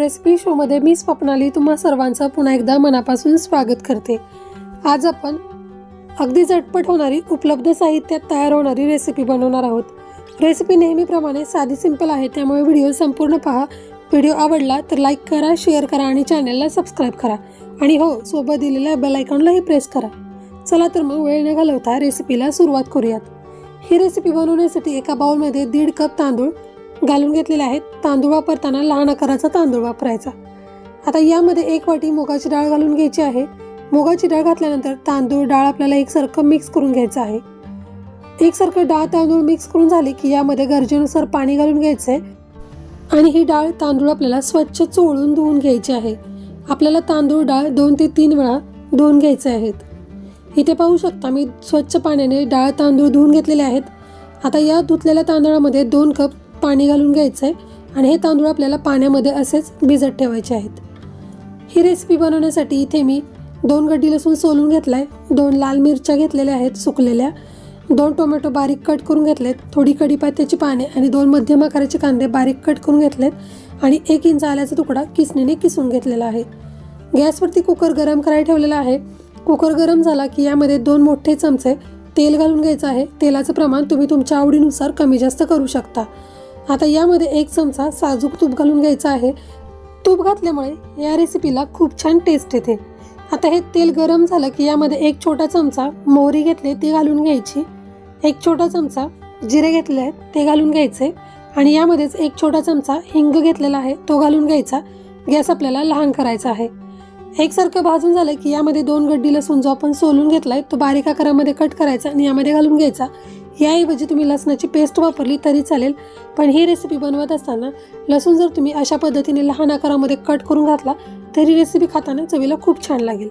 Recipe शोमध्ये मी स्वप्नाली तुम्हा सर्वांचं पुन्हा एकदा मनापासून स्वागत करते. आज आपण अगदी झटपट होणारी उपलब्ध साहित्यात तयार होणारी रेसिपी बनवणार आहोत. रेसिपी नेहमीप्रमाणे साधी सिंपल आहे. त्यामुळे व्हिडिओ संपूर्ण पहा. व्हिडिओ आवडला तर लाईक करा शेअर करा आणि चॅनलला सबस्क्राईब करा. आणि हो सोबत दिलेल्या बेल आयकॉनलाही प्रेस करा. चला तर मग वेळ न घालवता रेसिपीला सुरुवात करूयात. ही रेसिपी बनवण्यासाठी एका बाउलमध्ये दीड कप तांदूळ घालून घेतलेले आहेत. तांदूळ वापरताना लहान आकाराचा तांदूळ वापरायचा. आता यामध्ये एक वाटी मुगाची डाळ घालून घ्यायची आहे. मुगाची डाळ घातल्यानंतर तांदूळ डाळ आपल्याला एकसारखं मिक्स करून घ्यायचं आहे. एकसारखं डाळ तांदूळ मिक्स करून झाले की यामध्ये गरजेनुसार पाणी घालून घ्यायचं आहे आणि ही डाळ तांदूळ आपल्याला स्वच्छ चोळून धुवून घ्यायची आहे. आपल्याला तांदूळ डाळ दोन ते तीन वेळा धुवून घ्यायचे आहेत. इथे पाहू शकता मी स्वच्छ पाण्याने डाळ तांदूळ धुवून घेतलेले आहेत. आता या धुतलेल्या तांदळामध्ये दोन कप पाणी घालून घ्यायचं आहे आणि हे तांदूळ आपल्याला पाण्यामध्ये असेच भिजत ठेवायचे आहेत. ही रेसिपी बनवण्यासाठी इथे मी दोन गड्डी लसूण सोलून घेतला आहे दोन लाल मिरच्या घेतलेल्या आहेत सुकलेल्या दोन टोमॅटो बारीक कट करून घेतलेत थोडी कढीपत्त्याची पाने आणि दोन मध्यम आकाराचे कांदे बारीक कट करून घेतलेत आणि एक इंच आल्याचा तुकडा किसणीने किसून घेतलेला आहे. गॅसवरती कुकर गरम करायला ठेवलेला आहे. कुकर गरम झाला की यामध्ये दोन मोठे चमचे तेल घालून घ्यायचं आहे. तेलाचं प्रमाण तुम्ही तुमच्या आवडीनुसार कमी जास्त करू शकता. आता यामध्ये एक चमचा साजूक तूप घालून घ्यायचं आहे. तूप घातल्यामुळे या रेसिपीला खूप छान टेस्ट येते. आता हे तेल गरम झालं की यामध्ये एक छोटा चमचा मोहरी घेतले ती घालून घ्यायची. एक छोटा चमचा जिरे घेतले आहेत ते घालून घ्यायचे. आणि यामध्येच एक छोटा चमचा हिंग घेतलेला आहे तो घालून घ्यायचा. गॅस आपल्याला लहान करायचा आहे. एकसारखं भाजून झालं की यामध्ये दोन गड्डी लसूण जो आपण सोलून घेतला आहे तो बारीक आकारामध्ये कट करायचा आणि यामध्ये घालून घ्यायचा. याऐवजी तुम्ही लसणाची पेस्ट वापरली तरी चालेल. पण ही रेसिपी बनवत असताना लसूण जर तुम्ही अशा पद्धतीने लहान आकारामध्ये कट करून घातला तरी रेसिपी खाताना चवीला खूप छान लागेल.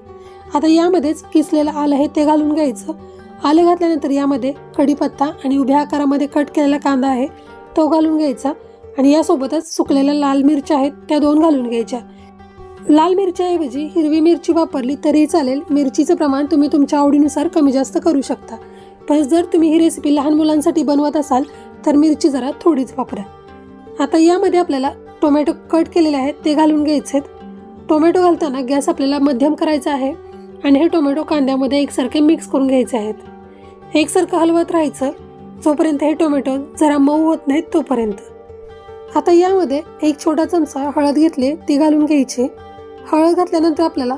आता यामध्येच किसलेलं आलं आहे ते घालून घ्यायचं. आलं घातल्यानंतर यामध्ये कढीपत्ता आणि उभ्या आकारामध्ये कट केलेला कांदा आहे तो घालून घ्यायचा. आणि यासोबतच सुकलेल्या लाल मिरच्या आहेत त्या दोन घालून घ्यायच्या. लाल मिरच्याऐवजी हिरवी मिरची वापरली तरीही चालेल. मिरचीचं प्रमाण तुम्ही तुमच्या आवडीनुसार कमी जास्त करू शकता. पण जर तुम्ही ही रेसिपी लहान मुलांसाठी बनवत असाल तर मिरची जरा थोडीच वापरा. आता यामध्ये आपल्याला टोमॅटो कट केलेले आहेत ते घालून घ्यायचे आहेत टोमॅटो घालताना गॅस आपल्याला मध्यम करायचा आहे आणि हे टोमॅटो कांद्यामध्ये एकसारखे मिक्स करून घ्यायचे आहेत. एकसारखं हलवत राहायचं जोपर्यंत हे टोमॅटो जरा मऊ होत नाहीत तोपर्यंत. आता यामध्ये एक छोटा चमचा हळद घेतली ती घालून घ्यायची. हळद घातल्यानंतर आपल्याला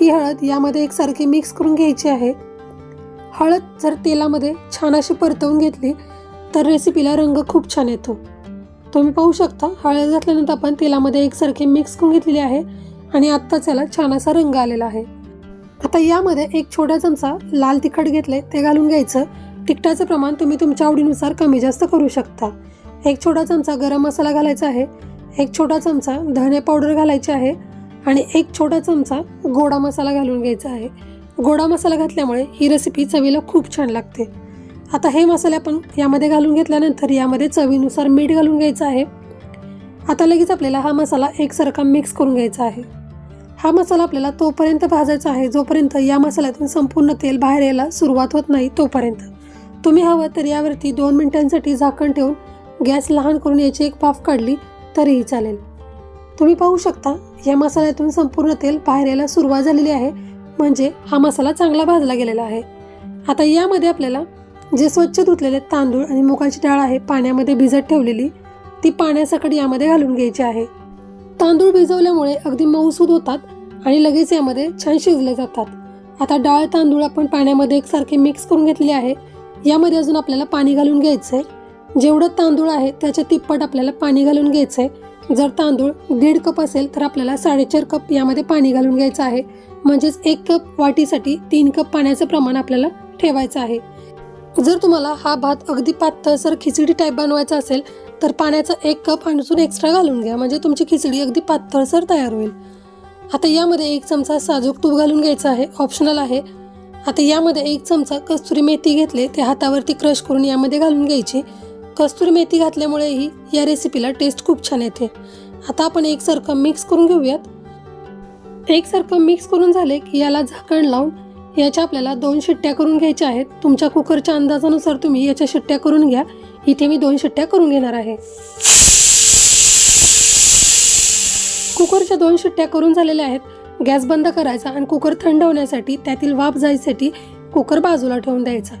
ही हळद यामध्ये एकसारखी मिक्स करून घ्यायची आहे. हळद जर तेलामध्ये छान अशी परतवून घेतली तर रेसिपीला रंग खूप छान येतो. तुम्ही पाहू शकता हळद घातल्यानंतर आपण तेलामध्ये एकसारखी मिक्स करून घेतलेली आहे आणि आत्ताच याला छान असा रंग आलेला आहे. आता यामध्ये एक छोटा चमचा लाल तिखट घेतले ते घालून घ्यायचं. तिखटाचं प्रमाण तुम्ही तुमच्या आवडीनुसार कमी जास्त करू शकता. एक छोटा चमचा गरम मसाला घालायचा आहे एक छोटा चमचा धणे पावडर घालायची आहे आणि एक छोटा चमचा गोडा मसाला घालून घ्यायचा आहे. गोडा मसाला घातल्यामुळे ही रेसिपी चवीला खूप छान लागते. आता हे मसाले आपण यामध्ये घालून घेतल्यानंतर यामध्ये चवीनुसार मीठ घालून घ्यायचं आहे. आता लगेच आपल्याला हा मसाला एकसारखा मिक्स करून घ्यायचा आहे. हा मसाला आपल्याला तोपर्यंत भाजायचा आहे जोपर्यंत या मसाल्यातून संपूर्ण तेल बाहेर यायला सुरुवात होत नाही तोपर्यंत. तुम्ही हवं तर यावरती दोन मिनिटांसाठी झाकण ठेवून गॅस लहान करून याची एक पाफ काढली तरीही चालेल. तुम्ही पाहू शकता या मसाल्यातून संपूर्ण तेल बाहेर यायला सुरुवात झालेली आहे. म्हणजे हा मसाला चांगला भाजला गेलेला आहे. आता यामध्ये आपल्याला जे स्वच्छ धुतलेले तांदूळ आणि मुगाची डाळ आहे पाण्यामध्ये भिजत ठेवलेली ती पाण्यासकट यामध्ये घालून घ्यायची आहे. तांदूळ भिजवल्यामुळे अगदी मऊसूद होतात आणि लगेच यामध्ये छान शिजले जातात. आता डाळ तांदूळ आपण पाण्यामध्ये एकसारखे मिक्स करून घेतलेले आहे. यामध्ये अजून आपल्याला पाणी घालून घ्यायचं आहे जेवढं तांदूळ आहे त्याच्या तिप्पट आपल्याला पाणी घालून घ्यायचं आहे जर तांदूळ दीड कप असेल तर आपल्याला साडेचार कप यामध्ये पाणी घालून घ्यायचं आहे. म्हणजेच एक कप वाटीसाठी तीन कप पाण्याचं प्रमाण आपल्याला ठेवायचं आहे. जर तुम्हाला हा भात अगदी पातळसर खिचडी टाईप बनवायचा असेल तर पाण्याचा एक कप अजून एक्स्ट्रा घालून घ्या. म्हणजे तुमची खिचडी अगदी पातळसर तयार होईल. आता यामध्ये एक चमचा साजूक तूप घालून घ्यायचं आहे. ऑप्शनल आहे. आता यामध्ये एक चमचा कस्तुरी मेथी घेतले ते हातावरती क्रश करून यामध्ये घालून घ्यायची. कस्तुरी मेथी घातल्यामुळेही या रेसिपीला टेस्ट खूप छान येते. आता आपण एकसारखं मिक्स करून घेऊयात. एकसारखं मिक्स करून झाले की याला झाकण लावून याच्या आपल्याला दोन शिट्ट्या करून घ्यायच्या आहेत. तुमच्या कुकरच्या अंदाजानुसार तुम्ही याच्या शिट्ट्या करून घ्या. इथे मी दोन शिट्ट्या करून घेणार आहे. कुकरच्या दोन शिट्ट्या करून झालेल्या आहेत. गॅस बंद करायचा आणि कुकर थंड होण्यासाठी त्यातील वाफ जायसाठी कुकर बाजूला ठेवून द्यायचा.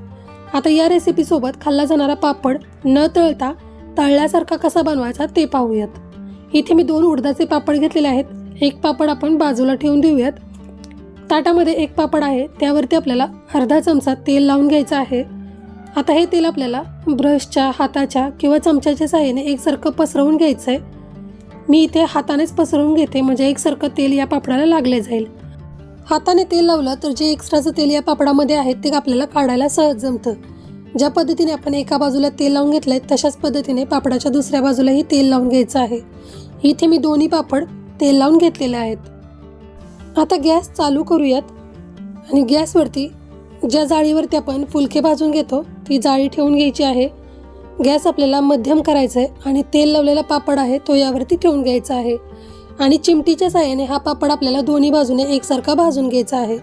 आता या रेसिपीसोबत खाल्ला जाणारा पापड न तळता तळल्यासारखा कसा बनवायचा ते पाहूयात. इथे मी दोन उडदाचे पापड घेतलेले आहेत. एक पापड आपण बाजूला ठेवून देऊयात. ताटामध्ये एक पापड आहे. त्यावरती आपल्याला अर्धा चमचा तेल लावून घ्यायचं आहे. आता हे तेल आपल्याला ब्रशच्या हाताच्या किंवा चमच्याच्या साहाय्याने एकसारखं पसरवून घ्यायचं आहे मी इथे हातानेच पसरवून घेते. म्हणजे एकसारखं तेल या पापडाला लागले जाईल. हाताने तेल लावलं तर जे एक्स्ट्राचं तेल या पापडामध्ये आहे ते आपल्याला काढायला सहज जमतं. ज्या पद्धतीने आपण एका बाजूला तेल लावून घेतलंय तशाच पद्धतीने पापडाच्या दुसऱ्या बाजूलाही तेल लावून घ्यायचं आहे. इथे मी दोन्ही पापड तेल लावून घेतलेले आहेत. आता गॅस चालू करूयात. आणि गॅसवरती ज्या जाळीवरती आपण फुलके भाजून घेतो ती जाळी ठेवून घ्यायची आहे. गॅस आपल्याला मध्यम करायचा आहे आणि तेल लावलेला पापड आहे तो यावरती ठेवून घ्यायचा आहे. आणि चिमटीच्या साह्याने हा पापड आपल्याला दोन्ही बाजूने एकसारखा भाजून घ्यायचा आहे.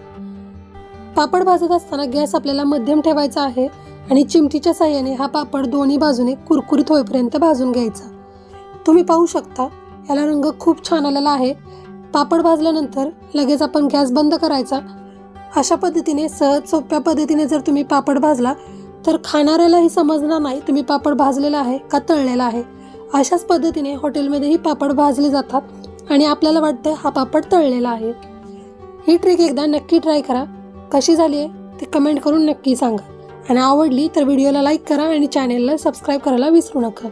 पापड भाजत असताना गॅस आपल्याला मध्यम ठेवायचा आहे आणि चिमटीच्या साह्याने हा पापड दोन्ही बाजूने कुरकुरीत होईपर्यंत भाजून घ्यायचा. तुम्ही पाहू शकता याला रंग खूप छान आलेला आहे. पापड भाजल्यानंतर लगेच आपण गॅस बंद करायचा. अशा पद्धतीने सहज सोप्या पद्धतीने जर तुम्ही पापड भाजला तर खाणाऱ्यालाही समजणार नाही तुम्ही पापड भाजलेला आहे का तळलेला आहे. अशाच पद्धतीने हॉटेलमध्येही पापड भाजले जातात. आणि आपल्याला वाटतं हा पापड तळलेला आहे. ही ट्रिक एकदा नक्की ट्राय करा. कशी झाली आहे ती कमेंट करून नक्की सांगा. आणि आवडली तर व्हिडिओला लाईक करा आणि चॅनेलला सबस्क्राईब करायला विसरू नका.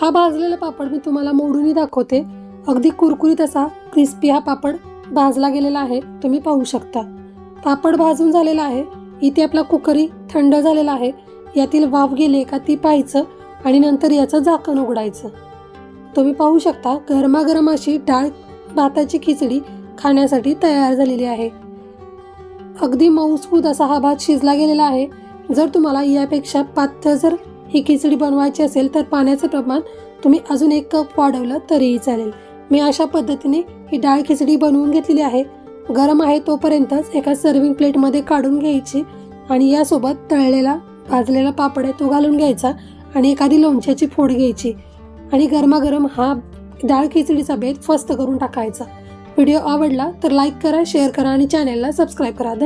हा भाजलेला पापड मी तुम्हाला मोडूनही दाखवते. अगदी कुरकुरीत असा क्रिस्पी हा पापड भाजला गेलेला आहे. तुम्ही पाहू शकता. पापड भाजून झालेला आहे. इथे आपला कुकरी थंड झालेला आहे. यातील वाफ गेली का ती पाहायचं आणि नंतर याचं झाकण उघडायचं. तुम्ही पाहू शकता गरमागरम अशी डाळ भाताची खिचडी खाण्यासाठी तयार झालेली आहे. अगदी मऊसूद असा हा भात शिजला गेलेला आहे. जर तुम्हाला यापेक्षा पातळ जर ही खिचडी बनवायची असेल तर पाण्याचं प्रमाण तुम्ही अजून एक कप वाढवलं तरीही चालेल. मी अशा पद्धतीने ही डाळ खिचडी बनवून घेतलेली आहे. गरम आहे तोपर्यंतच एका सर्विंग प्लेटमध्ये काढून घ्यायची आणि यासोबत तळलेला भाजलेला पापड आहे तो घालून घ्यायचा आणि एखादी लोणच्याची फोड घ्यायची. आणि गरमागरम हा डाळ खिचडीचा बेत फस्त करून टाकायचा. व्हिडिओ आवडला तर लाईक करा शेअर करा आणि चॅनेलला सबस्क्राईब करा. धन्यवाद.